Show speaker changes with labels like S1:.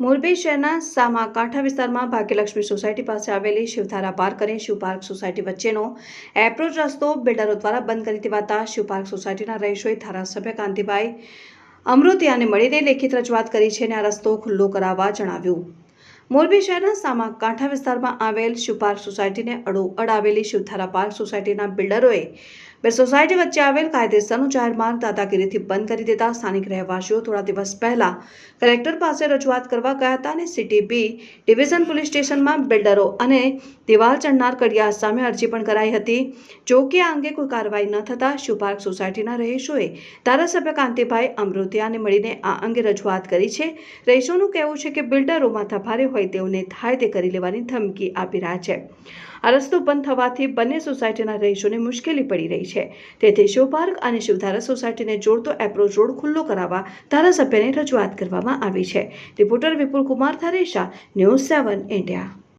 S1: મોરબી શહેરના સામા કાંઠા વિસ્તારમાં ભાગ્યલક્ષ્મી સોસાયટી પાસે આવેલી શિવધારા પાર્ક અને શિવ પાર્ક સોસાયટી વચ્ચેનો એપ્રોચ રસ્તો બિલ્ડરો દ્વારા બંધ કરી દેવાતા શિવ પાર્ક સોસાયટીના રહીશોએ ધારાસભ્ય કાંતિભાઈ અમૃતિયાને મળીને લેખિત રજૂઆત કરી છે અને આ રસ્તો ખુલ્લો કરાવવા જણાવ્યું. મોરબી શહેરના સામા કાંઠા વિસ્તારમાં આવેલ શિવ પાર્ક સોસાયટીને અડો અડાવેલી શિવધારા પાર્ક સોસાયટીના બિલ્ડરોએ બે સોસાયટી વચ્ચે આવેલ કાયદેસરનું જાહેર માર્ગ દાદાગીરીથી બંધ કરી દેતા સ્થાનિક રહેવાસીઓ થોડા દિવસ પહેલા કલેક્ટર પાસે રજૂઆત કરવા ગયા હતા અને સિટી બી ડિવિઝન પોલીસ સ્ટેશનમાં બિલ્ડરો અને દિવાલ ચણનાર કડિયા સામે અરજી પણ કરાઈ હતી। જો કે આ અંગે કોઈ કાર્યવાહી ન થતાં શિવ પાર્ક સોસાયટીના રહીશોએ ધારાસભ્ય કાંતિભાઈ અમૃતિયાને મળીને આ અંગે રજૂઆત કરી છે। રહીશોનું કહેવું છે કે બિલ્ડરો માથાભારે હોય તેઓને થાય તે કરી લેવાની ધમકી આપી રહ્યા છે। આ રસ્તો બંધ થવાથી બંને સોસાયટીના રહીશોને મુશ્કેલી પડી રહી છે। તેથી શિવ પાર્ક અને શિવધારા સોસાયટીને જોડતો એપ્રોચ રોડ ખુલ્લો કરાવવા ધારાસભ્યને રજૂઆત કરવામાં આવી છે. Reporter Vipul Kumar Tharesha, news seven India.